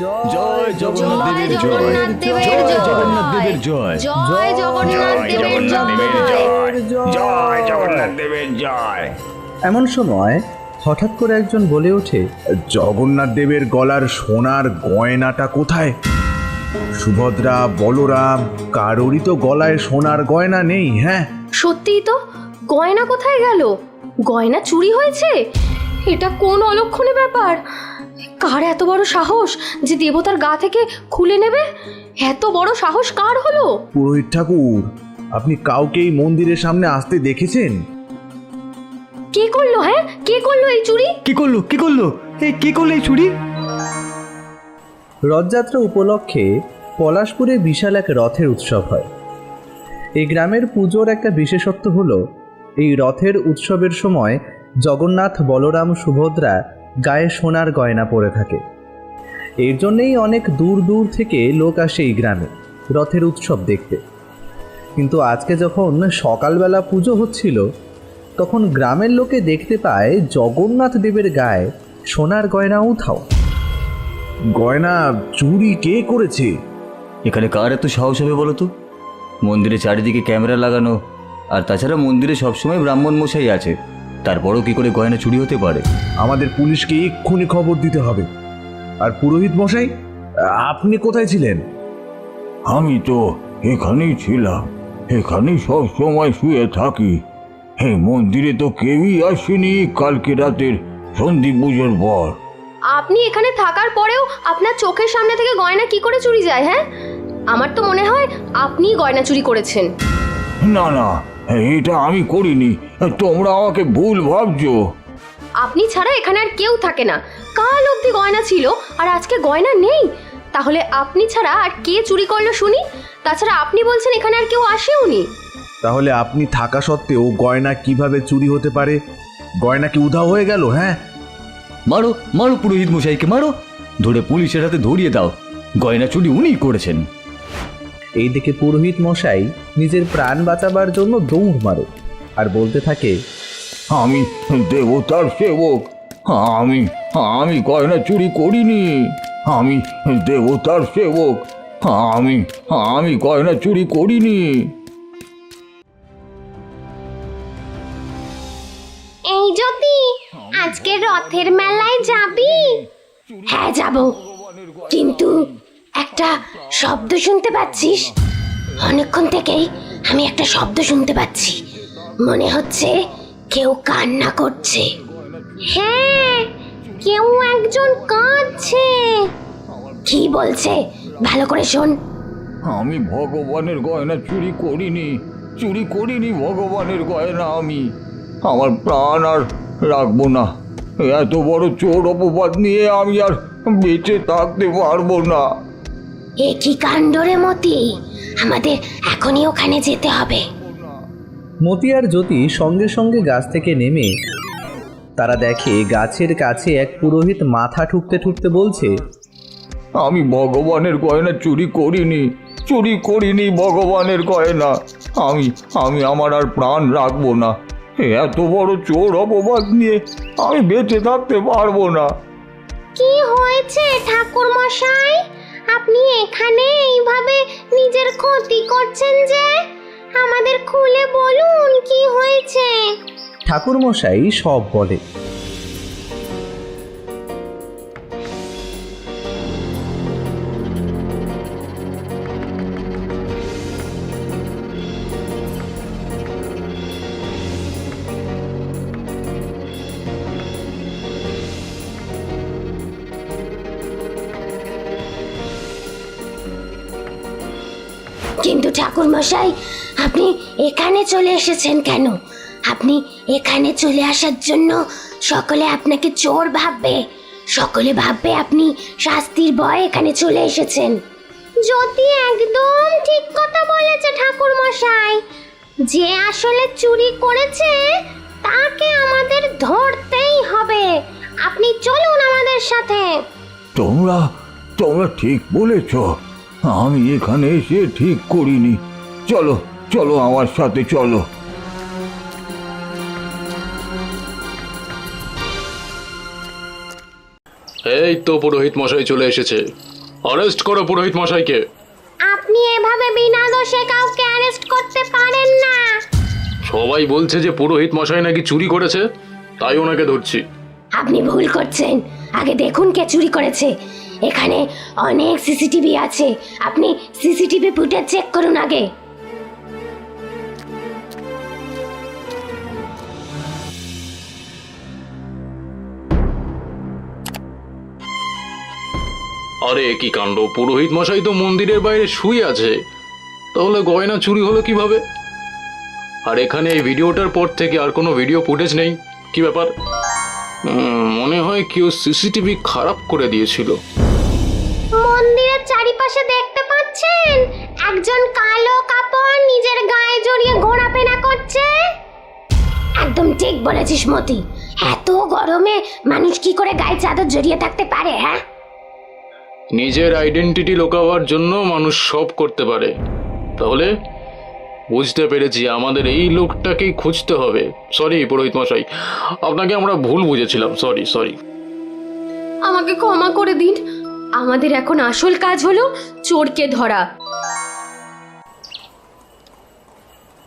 জয় জগন্নাথ দেবের জয়। জয় জয়। জগন্নাথ দেবের জয়। জয় জগন্নাথ দেবের জয়। জয় জগন্নাথ দেবের জয়। এমন সময় হঠাৎ করে একজন বলে ওঠে জগন্নাথ দেবের গলার সোনার গয়নাটা কোথায়? সুভদ্রা বলরাম কারোরই তো গলায় সোনার গয়না নেই হ্যাঁ? সত্যিই তো গয়না কোথায় গেল? গয়না চুরি হয়েছে? এটা কোন অলক্ষণে ব্যাপার? কার এত বড় সাহস যে দেবতার গা থেকে খুলে নেবে? এত বড় সাহস কার হলো? পুরোহিত ঠাকুর আপনি কাউকে এই মন্দিরের সামনে আসতে দেখেছেন? কে করল হ্যাঁ? কে করল এই চুরি? কি করল? কি করল? এই কি করল এই চুরি? রথযাত্রা উপলক্ষে পলাশপুরে বিশাল এক রথের উৎসব হয়। এই গ্রামের পুজোর একটা বিশেষত্ব হলো এই রথের উৎসবের সময় জগন্নাথ বলরাম সুভদ্রা গায়ে সোনার গয়না পরে থাকে। এর জন্যেই অনেক দূর দূর থেকে লোক আসে এই গ্রামে রথের উৎসব দেখতে। কিন্তু আজকে যখন সকালবেলা পুজো হচ্ছিল তখন গ্রামের লোকে দেখতে পায় জগন্নাথ দেবের গায়ে সোনার গয়না উঠাও গয়না চুরি কে করেছে? এখানে কার এত সাহস হবে বলো তো মন্দিরে চারিদিকে ক্যামেরা লাগানো আর তাছাড়া মন্দিরে সবসময় ব্রাহ্মণ মশাই আছে। তারপরও কি করে গয়না চুরি হতে পারে? আমাদের পুলিশকে এক্ষুনি খবর দিতে হবে। আর পুরোহিত মশাই আপনি কোথায় ছিলেন? আমি তো এখানেই ছিলাম। এখানেই সব সময় শুয়ে থাকি। এই মন্দিরে তো কেউই আসেনি কালকে রাতের সন্ধি পুজোর পর। আপনি এখানে থাকার পরেও আপনার চোখের সামনে থেকে গয়না কি করে চুরি যায় হ্যাঁ? আমার তো মনে হয় আপনিই গয়না চুরি করেছেন। না না এটা আমি করিনি। তোমরা আমাকে ভুল ভাবছ। আপনি ছাড়া এখানে আর কেউ থাকে না। কাল অবধি গয়না ছিল আর আজকে গয়না নেই। তাহলে আপনি ছাড়া আর কে চুরি করল শুনি? তাছাড়া আপনি বলছেন এখানে আর কেউ আসেও নি। তাহলে আপনি থাকা সত্ত্বেও গয়না কীভাবে চুরি হতে পারে? গয়না কি উধাও হয়ে গেল হ্যাঁ? মারো মারো পুরোহিত মশাইকে মারো। ধরে পুলিশের হাতে ধরিয়ে দাও। গয়না চুরি উনিই করেছেন। এইদিকে পুরোহিত মশাই নিজের প্রাণ বাঁচাবার জন্য দৌড় মারে আর বলতে থাকে আমি দেবতার সেবক। আমি আমি গয়না চুরি করিনি। আমি দেবতার সেবক। আমি আমি গয়না চুরি করিনি। এই যদি আজকে রথের মেলায় যাবি? হ্যাঁ যাব। কিন্তু একটা শব্দ শুনতে পাচ্ছিস? অনেকক্ষণ থেকেই আমি একটা শব্দ শুনতে পাচ্ছি। মনে হচ্ছে কেউ কান্না করছে। হ্যাঁ কেউ একজন কাঁদছে। কি বলছে? ভালো করে শোন। আমি ভগবানের গয়না চুরি করিনি। চুরি করিনি ভগবানের গয়না আমি। আমার প্রাণ আর রাখব না। এত বড় চোর অপবাদ নিয়ে আমি আর বেঁচে থাকতে পারব না। এ কি কাণ্ডরে মতি আমাদের এখনই ওখানে যেতে হবে। মতি আর জ্যোতি সঙ্গে সঙ্গে গাছ থেকে নেমে তারা দেখে গাছের কাছে এক পুরোহিত মাথা ঠুকতে ঠুকতে বলছে আমি ভগবানের গয়না চুরি করিনি চুরি করিনি ভগবানের গয়না। আমি আমি আমার আর প্রাণ রাখব না। এত বড় চোর অপবাদ নিয়ে আমি বেঁচে থাকতে পারব না। কি হয়েছে ঠাকুর মশাই আপনি এখানে এইভাবে নিজের ক্ষতি করছেন যে? আমাদের খুলে বলুন কি হয়েছে। ঠাকুরমশাই সব বলে। ঠাকুর মশাই আপনি এখানে চলে এসেছেন কেন? আপনি এখানে চলে আসার জন্য সকলে আপনাকে চোর ভাববে। সকলে ভাববে আপনি শাস্তির ভয়ে এখানে চলে এসেছেন। যদি একদম ঠিক কথা বলেছে ঠাকুর মশাই যে আসলে চুরি করেছে তাকে আমাদের ধরতেই হবে। আপনি চলুন আমাদের সাথে। তোমরা তোমরা ঠিক বলেছ। আমি এখানে এসে ঠিক করিনি। চলো চলো আমার সাথে চলো। এই তো পুরোহিত মশাই চলে এসেছে। অরেস্ট করো পুরোহিত মশাইকে। আপনি এভাবে বিনা দোষে কাউকে অ্যারেস্ট করতে পারেন না। সবাই বলছে যে পুরোহিত মশাই নাকি চুরি করেছে তাই ওনাকে ধরছি। আপনি ভুল করছেন। আগে দেখুন কে চুরি করেছে। এখানে অনেক সিসিটিভি আছে। আপনি সিসিটিভি ফুটেজ চেক করুন আগে। আরে, কি কাণ্ড? পুরোহিত মশাই তো মন্দিরের বাইরে শুয়ে আছে। তাহলে গয়না চুরি হলো কীভাবে? আর এখানে এই ভিডিওটার পর থেকে আর কোনো ভিডিও ফুটেজ নেই। কি ব্যাপার? মনে হয় কেউ সিসিটিভি খারাপ করে দিয়েছিল। চারিপাশে দেখতে পাচ্ছেন? একজন কালো কাপড় নিজের গায়ে জড়িয়ে ঘোরাফেরা করছে। একদম ঠিক বলেছিস মতি। এত গরমে মানুষ কি করে গায়ে চাদর জড়িয়ে থাকতে পারে হ্যাঁ? নিজের আইডেন্টিটি লোকাবার জন্য মানুষ সব করতে পারে। তাহলে বুঝতে পেরেছি আমাদের এই লোকটাকেই খুঁজতে হবে। সরি পুরোহিত মশাই। আপনাকে আমরা ভুল বুঝেছিলাম। সরি সরি আমাকে ক্ষমা করে দিন। আমাদের এখন আসল কাজ হলো চোরকে ধরা।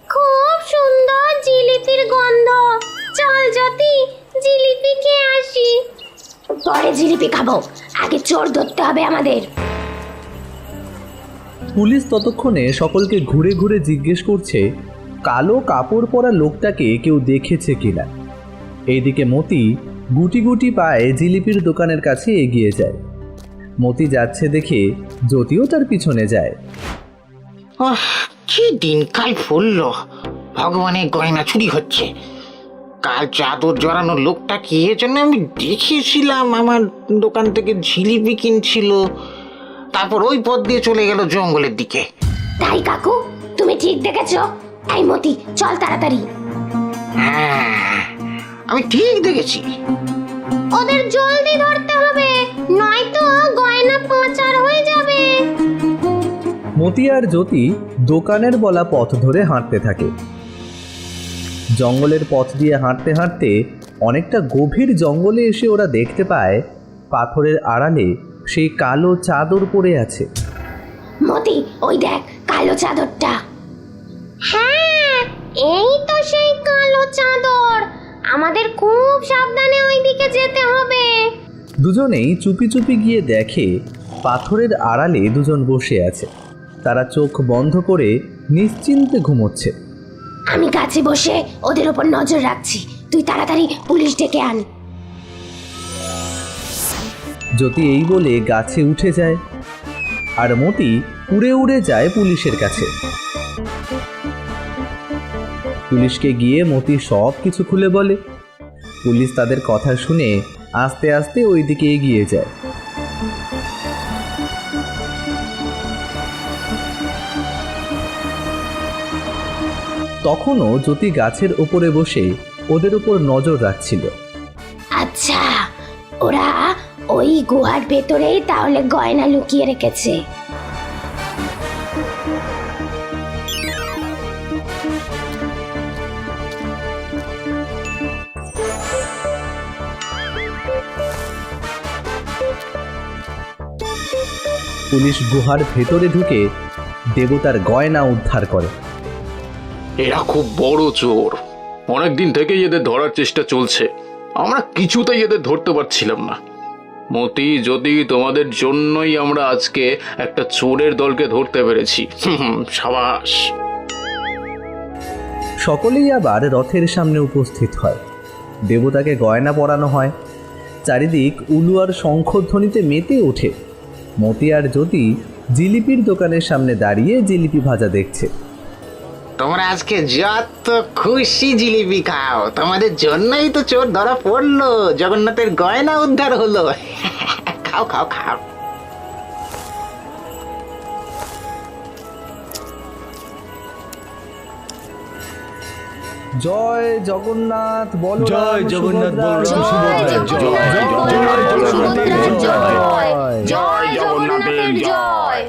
খুব সুন্দর জিলিপির গন্ধ। চল জ্যোতি জিলিপি খেয়ে আসি। পরে জিলিপি খাব। আগে চোর ধরতে হবে আমাদের। পুলিশ ততক্ষণে সকলকে ঘুরে ঘুরে জিজ্ঞেস করছে কালো কাপড় পরা লোকটাকে কেউ দেখেছে কিনা? এইদিকে মতি গুটি গুটি পায়ে জিলিপির দোকানের কাছে এগিয়ে যায়। মতি যাচ্ছে দেখে জ্যোতিও তার পিছনে যায়। আহ কি দিনকাল পড়ল ভগবানের গয়না চুরি হচ্ছে। কাল চাদর জড়ানো লোকটা কি এর জন্য আমি দেখিয়েছিলাম আমার দোকান থেকে ঝিলিপি কিনছিল। তারপর ওই পথ দিয়ে চলে গেল জঙ্গলের দিকে। তাই কাকু তুমি ঠিক দেখেছ? এই মতি চল তাড়াতাড়ি। হ্যাঁ আমি ঠিক দেখেছি। ওদের জলদি ধরতে হবে নয়তো মতি আর জ্যোতি দোকানের বলা পথ ধরে হাঁটতে থাকে। জঙ্গলের পথ দিয়ে হাঁটতে হাঁটতে অনেকটা গভীর জঙ্গলে এসে ওরা দেখতে পায় পাথরের আড়ালে সেই কালো চাদর পড়ে আছে। মতি ওই দেখ কালো চাদরটা। হ্যাঁ এই তো সেই কালো চাদর। আমাদের খুব সাবধানে ওইদিকে যেতে হবে। দুজনেই চুপি চুপি গিয়ে দেখে পাথরের আড়ালে দুজন বসে আছে। তারা চোখ বন্ধ করে নিশ্চিন্তে ঘুমোচ্ছে। আমি গাছে বসে ওদের ওপর নজর রাখছি। তুই তাড়াতাড়ি পুলিশ ডেকে আন। জ্যোতি এই বলে গাছে উঠে যায় আর মতি উড়ে উড়ে যায় পুলিশের কাছে। পুলিশকে গিয়ে মতি সব কিছু খুলে বলে। পুলিশ তাদের কথা শুনে আস্তে আস্তে ওইদিকে এগিয়ে যায়। তখনও জ্যোতি গাছের ওপরে বসে ওদের উপর নজর রাখছিল। আচ্ছা ওরা ওই গুহার ভেতরেই তাহলে গয়না লুকিয়ে রেখেছে। পুলিশ গুহার ভেতরে ঢুকে দেবতার গয়না উদ্ধার করে। এরা খুব বড় চোর। অনেক দিন থেকেই এদের ধরার চেষ্টা চলছে। আমরা কিছুতেই এদের ধরতে পারছিলাম না। মতি, যদি তোমাদের জন্যই আমরা আজকে একটা চোরের দলকে ধরতে পেরেছি সাবাস। সকলেই আবার রথের সামনে উপস্থিত হয়। দেবতাকে গয়না পরানো হয়। চারিদিক উলু আর শঙ্খধ্বনিতে মেতে ওঠে। মতি আর জ্যোতি জিলিপির দোকানের সামনে দাঁড়িয়ে জিলিপি ভাজা দেখছে। তোমরা আজকে যত খুশি জিলিপি খাও তোমাদের জন্যই তো চোর ধরা পড়ল। জগন্নাথের গয়না উদ্ধার হলো। খাও খাও খাও। জয় জগন্নাথ বল জয় জগন্নাথ, সুভদ্রা, জয়, জয়। জয়, জয়, জয়, জয় জয়, জয় জগন্নাথের জয়।